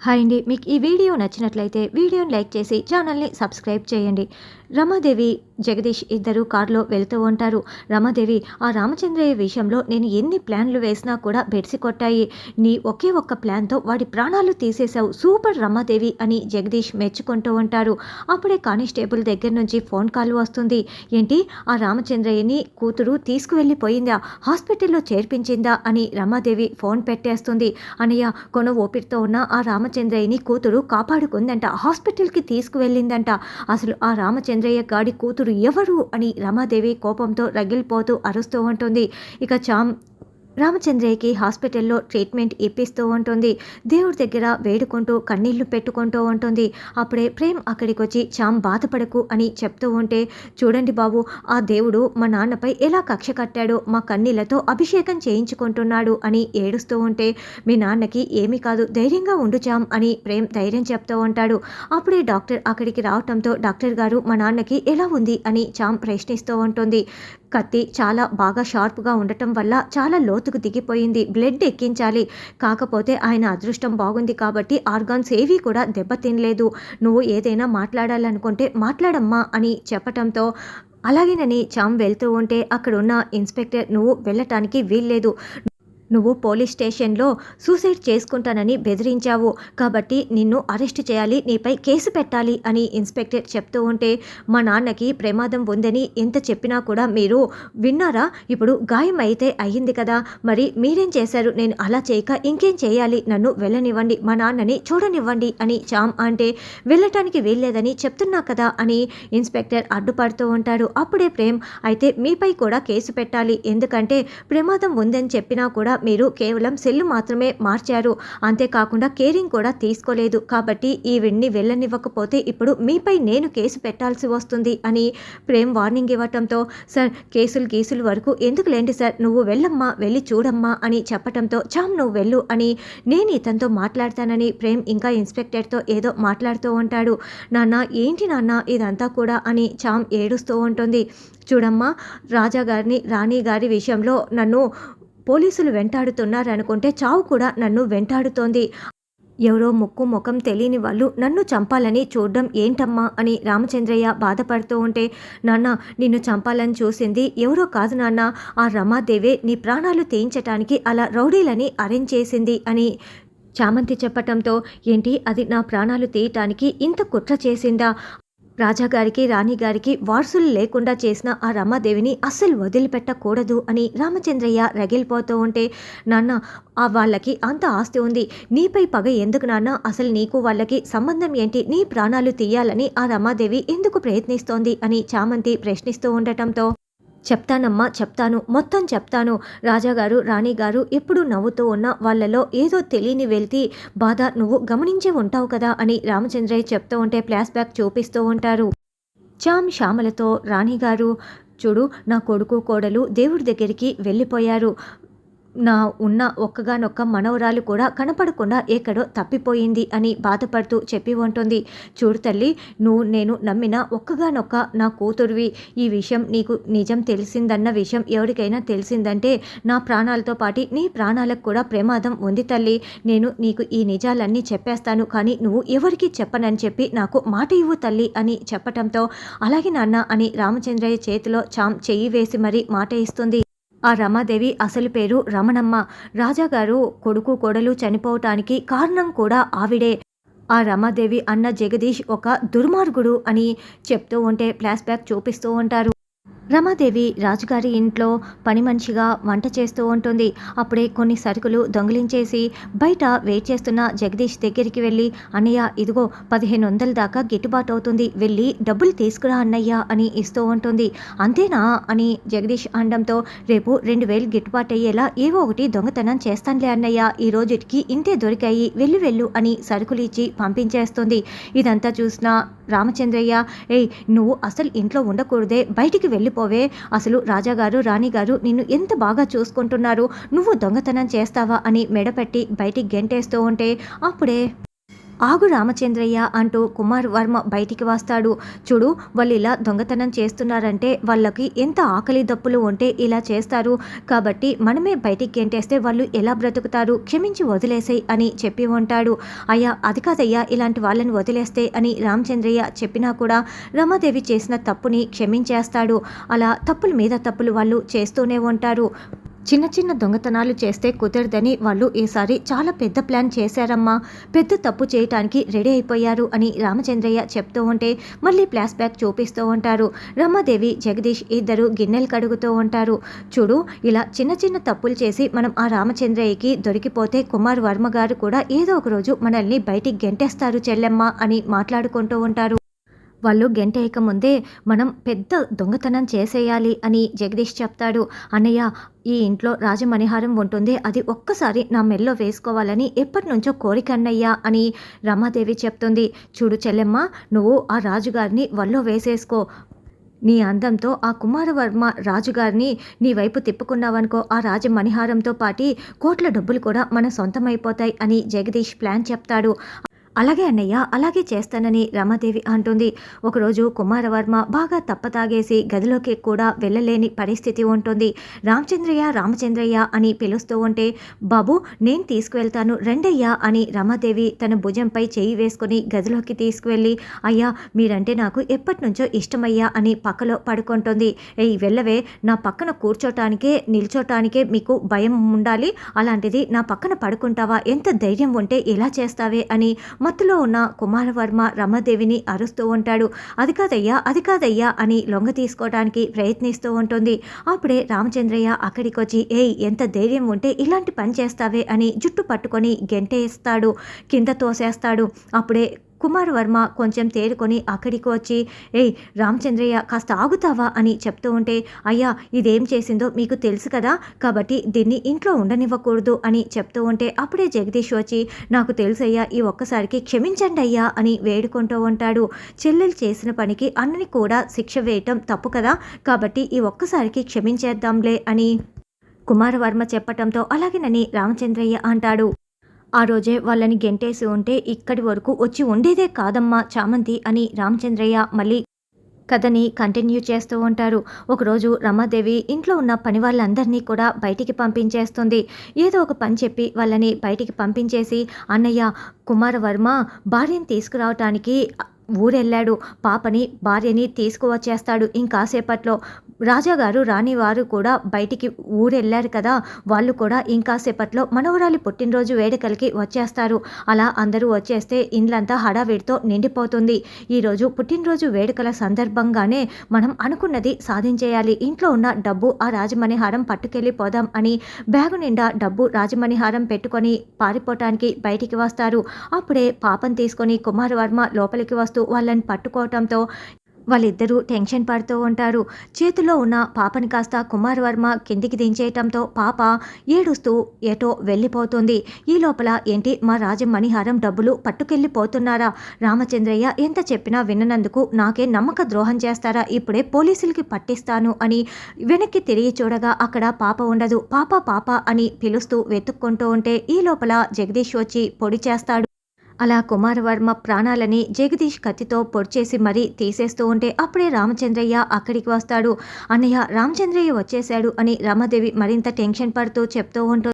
Hi అండి. మీకు ఈ వీడియో నచ్చినట్లయితే వీడియోని లైక్ చేసి ఛానల్ని సబ్స్క్రైబ్ చేయండి. రమాదేవి జగదీష్ ఇద్దరు కారులో వెళ్తూ ఉంటారు. రమాదేవి ఆ రామచంద్రయ్య విషయంలో నేను ఎన్ని ప్లాన్లు వేసినా కూడా బెడిసి కొట్టాయి. నీ ఒకే ఒక్క ప్లాన్తో వాడి ప్రాణాలు తీసేశావు సూపర్ రమాదేవి అని జగదీష్ మెచ్చుకుంటూ ఉంటారు. అప్పుడే కానిస్టేబుల్ దగ్గర నుంచి ఫోన్ కాల్ వస్తుంది. ఏంటి? ఆ రామచంద్రయ్యని కూతురు తీసుకువెళ్ళిపోయిందా? హాస్పిటల్లో చేర్పించిందా? అని రమాదేవి ఫోన్ పెట్టేస్తుంది. అనయ్య కొన ఓపికతో ఉన్న ఆ రామచంద్రయ్యని కూతురు కాపాడుకుందంట హాస్పిటల్కి తీసుకువెళ్ళిందంట. అసలు ఆ రామచంద్రయ్య గాడి కూతురు ఎవరు అని రమాదేవి కోపంతో రగిలిపోతూ అరుస్తూ ఉంటుంది. ఇక చామ్ రామచంద్రయ్యకి హాస్పిటల్లో ట్రీట్మెంట్ ఇప్పిస్తూ ఉంటుంది. దేవుడి దగ్గర వేడుకుంటూ కన్నీళ్ళు పెట్టుకుంటూ ఉంటుంది. అప్పుడే ప్రేమ్ అక్కడికి వచ్చి చామ్ బాధపడకు అని చెప్తూ ఉంటే చూడండి బాబు ఆ దేవుడు మా నాన్నపై ఎలా కక్ష కట్టాడో మా కన్నీళ్ళతో అభిషేకం చేయించుకుంటున్నాడు అని ఏడుస్తూ ఉంటే మీ నాన్నకి ఏమీ కాదు ధైర్యంగా ఉండు చామ్ అని ప్రేమ్ ధైర్యం చెప్తూ ఉంటాడు. అప్పుడే డాక్టర్ అక్కడికి రావటంతో డాక్టర్ గారు మా నాన్నకి ఎలా ఉంది అని చామ్ ప్రశ్నిస్తూ ఉంటుంది. కత్తి చాలా బాగా షార్ప్గా ఉండటం వల్ల చాలా లోతుకు దిగిపోయింది. బ్లడ్ ఎక్కించాలి. కాకపోతే ఆయన అదృష్టం బాగుంది కాబట్టి ఆర్గాన్స్ ఏవి కూడా దెబ్బతినలేదు. నువ్వు ఏదైనా మాట్లాడాలనుకుంటే మాట్లాడమ్మా అని చెప్పటంతో అలాగేనని చామ్ వెళ్తూ ఉంటే అక్కడున్న ఇన్స్పెక్టర్ నువ్వు వెళ్ళటానికి వీల్లేదు. నువ్వు పోలీస్ స్టేషన్లో సూసైడ్ చేసుకుంటానని బెదిరించావు. కాబట్టి నిన్ను అరెస్ట్ చేయాలి నీపై కేసు పెట్టాలి అని ఇన్స్పెక్టర్ చెప్తూ ఉంటే మా నాన్నకి ప్రమాదం ఉందని ఎంత చెప్పినా కూడా మీరు విన్నారా? ఇప్పుడు గాయం అయితే అయ్యింది కదా మరి మీరేం చేశారు? నేను అలా చేయక ఇంకేం చేయాలి? నన్ను వెళ్ళనివ్వండి మా నాన్నని చూడనివ్వండి అని చామ్ అంటే వెళ్ళటానికి వీల్లేదని చెప్తున్నా కదా అని ఇన్స్పెక్టర్ అడ్డుపడుతూ ఉంటాడు. అప్పుడే ప్రేమ్ అయితే మీపై కూడా కేసు పెట్టాలి ఎందుకంటే ప్రమాదం ఉందని చెప్పినా కూడా మీరు కేవలం సెల్లు మాత్రమే మార్చారు. అంతేకాకుండా కేరింగ్ కూడా తీసుకోలేదు. కాబట్టి ఈ వెళ్ళనివ్వకపోతే ఇప్పుడు మీపై నేను కేసు పెట్టాల్సి వస్తుంది అని ప్రేమ్ వార్నింగ్ ఇవ్వటంతో సార్ కేసులు గీసులు వరకు ఎందుకు లేండి సార్? నువ్వు వెళ్ళమ్మా వెళ్ళి చూడమ్మా అని చెప్పటంతో చామ్ నువ్వు వెళ్ళు అని నేను ఇతనితో మాట్లాడతానని ప్రేమ్ ఇంకా ఇన్స్పెక్టర్తో ఏదో మాట్లాడుతూ ఉంటాడు. నాన్న ఏంటి నాన్న ఇదంతా కూడా? అని చామ్ ఏడుస్తూ ఉంటుంది. చూడమ్మా రాజా గారిని రాణి గారి విషయంలో నన్ను పోలీసులు వెంటాడుతున్నారనుకుంటే చావు కూడా నన్ను వెంటాడుతోంది. ఎవరో ముక్కు ముఖం తెలియని వాళ్ళు నన్ను చంపాలని చూడడం ఏంటమ్మా అని రామచంద్రయ్య బాధపడుతూ ఉంటే నాన్న నిన్ను చంపాలని చూసింది ఎవరో కాదు నాన్న. ఆ రమాదేవే నీ ప్రాణాలు తీయించటానికి అలా రౌడీలని అరేంజ్ చేసింది అని చామంతి చెప్పటంతో ఏంటి అది నా ప్రాణాలు తీయటానికి ఇంత కుట్ర చేసిందా? రాజాగారికి రాణిగారికి వారసులు లేకుండా చేసిన ఆ రమాదేవిని అస్సలు వదిలిపెట్టకూడదు అని రామచంద్రయ్య రగిలిపోతూ ఉంటే నాన్న ఆ వాళ్ళకి అంత ఆస్తి ఉంది. నీపై పగ ఎందుకు నాన్న? అసలు నీకు వాళ్ళకి సంబంధం ఏంటి? నీ ప్రాణాలు తీయాలని ఆ రమాదేవి ఎందుకు ప్రయత్నిస్తోంది? అని చామంతి ప్రశ్నిస్తూ ఉండటంతో చెప్తానమ్మా చెప్తాను మొత్తం చెప్తాను. రాజాగారు రాణిగారు ఎప్పుడు నవ్వుతూ ఉన్న వాళ్ళలో ఏదో తెలియని వెళ్తి బాధ నువ్వు గమనించే ఉంటావు కదా అని రామచంద్రయ్య చెప్తూ ఉంటే ఫ్లాష్ బ్యాక్ చూపిస్తూ ఉంటారు. చామ్ శ్యామలతో రాణిగారు చూడు నా కొడుకు కోడలు దేవుడి దగ్గరికి వెళ్ళిపోయారు. నా ఉన్న ఒక్కగానొక్క మనవరాలు కూడా కనపడకుండా ఎక్కడో తప్పిపోయింది అని బాధపడుతూ చెప్పి ఉంటుంది. చూడు తల్లి నువ్వు నేను నమ్మిన ఒక్కగానొక్క నా కూతురువి. ఈ విషయం నీకు నిజం తెలిసిందన్న విషయం ఎవరికైనా తెలిసిందంటే నా ప్రాణాలతో పాటు నీ ప్రాణాలకు కూడా ప్రమాదం ఉంది తల్లి. నేను నీకు ఈ నిజాలన్నీ చెప్పేస్తాను కానీ నువ్వు ఎవరికి చెప్పనని చెప్పి నాకు మాట ఇవ్వు తల్లి అని చెప్పటంతో అలాగే నాన్న అని రామచంద్రయ్య చేతిలో చాం చెయ్యి వేసి మరీ మాట ఇస్తుంది. ఆ రమాదేవి అసలు పేరు రమణమ్మ. రాజాగారు కొడుకు కోడలు చనిపోవటానికి కారణం కూడా ఆవిడే. ఆ రమాదేవి అన్న జగదీష్ ఒక దుర్మార్గుడు అని చెప్తూ ఉంటే ఫ్లాష్ బ్యాక్ చూపిస్తూ ఉంటారు. రమాదేవి రాజుగారి ఇంట్లో పని మనిషిగా వంట చేస్తూ ఉంటుంది. అప్పుడే కొన్ని సరుకులు దొంగిలించేసి బయట వెయిట్ చేస్తున్న జగదీష్ దగ్గరికి వెళ్ళి అన్నయ్య ఇదిగో పదిహేను వందల దాకా గిట్టుబాటు అవుతుంది. వెళ్ళి డబ్బులు తీసుకురా అన్నయ్య అని ఇస్తూ ఉంటుంది. అంతేనా? అని జగదీష్ అనడంతో రేపు రెండు వేలు గిట్టుబాటు అయ్యేలా ఏవో ఒకటి దొంగతనం చేస్తానులే అన్నయ్య. ఈ రోజుకి ఇంతే దొరికాయి. వెళ్ళు వెళ్ళు అని సరుకులు ఇచ్చి పంపించేస్తుంది. ఇదంతా చూసిన రామచంద్రయ్య ఏయ్ నువ్వు అసలు ఇంట్లో ఉండకూడదే. బయటికి వెళ్ళి వెళ్ళిపోవే అసలు రాజాగారు రాణిగారు నిన్ను ఎంత బాగా చూసుకుంటున్నారు? నువ్వు దొంగతనం చేస్తావా? అని మెడపెట్టి బయటికి గెంటేస్తూ ఉంటే అప్పుడే ఆగు రామచంద్రయ్య అంటూ కుమార్ వర్మ బయటికి వస్తాడు. చూడు వాళ్ళు ఇలా దొంగతనం చేస్తున్నారంటే వాళ్ళకి ఎంత ఆకలి దప్పులు ఉంటే ఇలా చేస్తారు. కాబట్టి మనమే బయటికి గెంటేస్తే వాళ్ళు ఎలా బ్రతుకుతారు? క్షమించి వదిలేసేయ్ అని చెప్పి ఉంటాడు. అయ్యా అది కాదయ్యా ఇలాంటి వాళ్ళని వదిలేస్తే అని రామచంద్రయ్య చెప్పినా కూడా రమాదేవి చేసిన తప్పుని క్షమించేస్తాడు. అలా తప్పుల మీద తప్పులు వాళ్ళు చేస్తూనే ఉంటారు. చిన్న చిన్న దొంగతనాలు చేస్తే కుదరదని వాళ్ళు ఈసారి చాలా పెద్ద ప్లాన్ చేశారమ్మా. పెద్ద తప్పు చేయటానికి రెడీ అయిపోయారు అని రామచంద్రయ్య చెప్తూ ఉంటే మళ్ళీ ఫ్లాష్ బ్యాక్ చూపిస్తూ ఉంటారు. రమాదేవి జగదీష్ ఇద్దరు గిన్నెలు కడుగుతూ ఉంటారు. చూడు ఇలా చిన్న చిన్న తప్పులు చేసి మనం ఆ రామచంద్రయ్యకి దొరికిపోతే కుమార్ వర్మ గారు కూడా ఏదో ఒక రోజు మనల్ని బయటికి గెంటేస్తారు చెల్లెమ్మ అని మాట్లాడుకుంటూ ఉంటారు. వాళ్ళు గెంటేయక ముందే మనం పెద్ద దొంగతనం చేసేయాలి అని జగదీష్ చెప్తాడు. అన్నయ్య ఈ ఇంట్లో రాజమణిహారం ఉంటుంది అది ఒక్కసారి నా మెల్లో వేసుకోవాలని ఎప్పటి నుంచో కోరికన్నయ్యా అని రమాదేవి చెప్తుంది. చూడు చెల్లెమ్మ నువ్వు ఆ రాజుగారిని వల్లో వేసేసుకో. నీ అందంతో ఆ కుమారవర్మ రాజుగారిని నీ వైపు తిప్పుకున్నావనుకో ఆ రాజ మణిహారంతో పాటి కోట్ల డబ్బులు కూడా మన సొంతమైపోతాయి అని జగదీష్ ప్లాన్ చెప్తాడు. అలాగే అన్నయ్య అలాగే చేస్తానని రమాదేవి అంటుంది. ఒకరోజు కుమారవర్మ బాగా తప్పతాగేసి గదిలోకి కూడా వెళ్ళలేని పరిస్థితి ఉంటుంది. రామచంద్రయ్య రామచంద్రయ్య అని పిలుస్తూ ఉంటే బాబు నేను తీసుకువెళ్తాను రెండయ్యా అని రమాదేవి తన భుజంపై చేయి వేసుకొని గదిలోకి తీసుకువెళ్ళి అయ్యా మీరంటే నాకు ఎప్పటి నుంచో ఇష్టమయ్యా అని పక్కలో పడుకుంటుంది. ఈ వెళ్ళవే నా పక్కన కూర్చోటానికే నిల్చోటానికే మీకు భయం ఉండాలి. అలాంటిది నా పక్కన పడుకుంటావా? ఎంత ధైర్యం ఉంటే ఇలా చేస్తావే అని మత్తులో ఉన్న కుమారవర్మ రమాదేవిని అరుస్తూ ఉంటాడు. అది కాదయ్యా అది కాదయ్యా అని లొంగ తీసుకోవడానికి ప్రయత్నిస్తూ ఉంటుంది. అప్పుడే రామచంద్రయ్య అక్కడికి వచ్చి ఏయ్ ఎంత ధైర్యం ఉంటే ఇలాంటి పని చేస్తావే అని జుట్టు పట్టుకొని గెంటేస్తాడు కింద తోసేస్తాడు. అప్పుడే కుమార్ వర్మ కొంచెం తేరుకొని అక్కడికి వచ్చి ఏయ్ రామచంద్రయ్య కాస్త ఆగుతావా? అని చెప్తూ ఉంటే అయ్యా ఇదేం చేసిందో మీకు తెలుసు కదా కాబట్టి దీన్ని ఇంట్లో ఉండనివ్వకూడదు అని చెప్తూ ఉంటే అప్పుడే జగదీష్ వచ్చి నాకు తెలుసయ్యా ఈ ఒక్కసారికి క్షమించండి అయ్యా అని వేడుకుంటూ ఉంటాడు. చెల్లెలు చేసిన పనికి అన్నని కూడా శిక్ష వేయటం తప్పు కదా కాబట్టి ఈ ఒక్కసారికి క్షమించేద్దాంలే అని కుమారవర్మ చెప్పటంతో అలాగేనని రామచంద్రయ్య అంటాడు. ఆ రోజే వాళ్ళని గెంటేసి ఉంటే ఇక్కడి వరకు వచ్చి ఉండేదే కాదమ్మా చామంతి అని రామచంద్రయ్య మళ్ళీ కథని కంటిన్యూ చేస్తూ ఉంటారు. ఒకరోజు రమాదేవి ఇంట్లో ఉన్న పని వాళ్ళందరినీ కూడా బయటికి పంపించేస్తుంది. ఏదో ఒక పని చెప్పి వాళ్ళని బయటికి పంపించేసి అన్నయ్య కుమారవర్మ భార్యను తీసుకురావటానికి ఊరెళ్ళాడు. పాపని భార్యని తీసుకువచ్చేస్తాడు. ఇంకాసేపట్లో రాజాగారు రాణివారు కూడా బయటికి ఊరెళ్ళారు కదా. వాళ్ళు కూడా ఇంకాసేపట్లో మనవరాలి పుట్టినరోజు వేడుకలకి వచ్చేస్తారు. అలా అందరూ వచ్చేస్తే ఇండ్లంతా హడావిడితో నిండిపోతుంది. ఈరోజు పుట్టినరోజు వేడుకల సందర్భంగానే మనం అనుకున్నది సాధించేయాలి. ఇంట్లో ఉన్న డబ్బు ఆ రాజమణిహారం పట్టుకెళ్ళిపోదాం అని బ్యాగు నిండా డబ్బు రాజమణిహారం పెట్టుకొని పారిపోవటానికి బయటికి వస్తారు. అప్పుడే పాపం తీసుకొని కుమారవర్మ లోపలికి వస్తూ వాళ్ళని పట్టుకోవటంతో వాళ్ళిద్దరూ టెన్షన్ పడుతూ ఉంటారు. చేతిలో ఉన్న పాపని కాస్త కుమార్ వర్మ కిందికి దించేయటంతో పాప ఏడుస్తూ ఎటో వెళ్ళిపోతుంది. ఈ లోపల ఏంటి? మా రాజం మణిహారం డబ్బులు పట్టుకెళ్ళిపోతున్నారా? రామచంద్రయ్య ఎంత చెప్పినా విన్ననందుకు నాకే నమ్మక ద్రోహం చేస్తారా? ఇప్పుడే పోలీసులకి పట్టిస్తాను అని వెనక్కి తిరిగి చూడగా అక్కడ పాప ఉండదు. పాప పాప అని పిలుస్తూ వెతుక్కుంటూ ఉంటే ఈ లోపల జగదీష్ వచ్చి పొడి చేస్తాడు. అలా కుమారవర్మ ప్రాణాలని జగదీష్ కత్తితో పొడిచేసి మరీ తీసేస్తూ ఉంటే అప్పుడే రామచంద్రయ్య అక్కడికి వస్తాడు. అన్నయ్య రామచంద్రయ్య వచ్చేశాడు అని రమాదేవి మరింత టెన్షన్ పడుతూ చెప్తూ ఉంటుంది